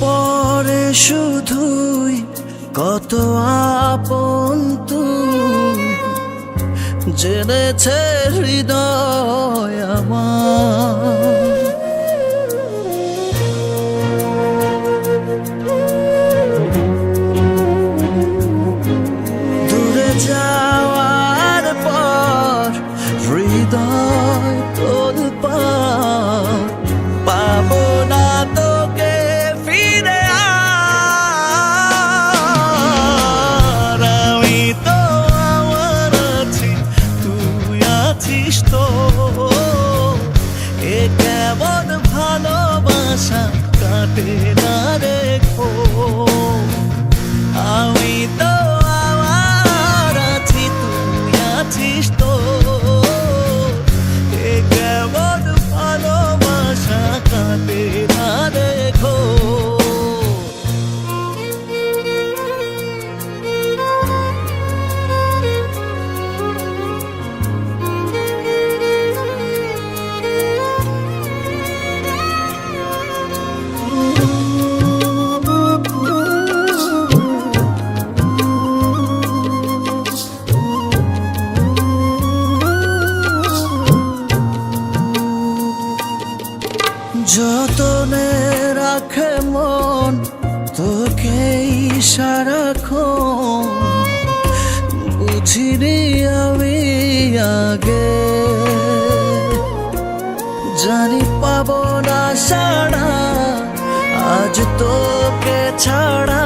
পরে শুধুই কত আপন জেনেছে হৃদয় আমার। কাটে সারাক্ষণ বুঝিনি আমি আগে। জানি পাবো না সারা আজ তোকে ছাড়া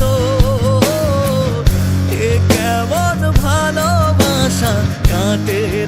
তো এ কেমন ভালোবাসা কাটে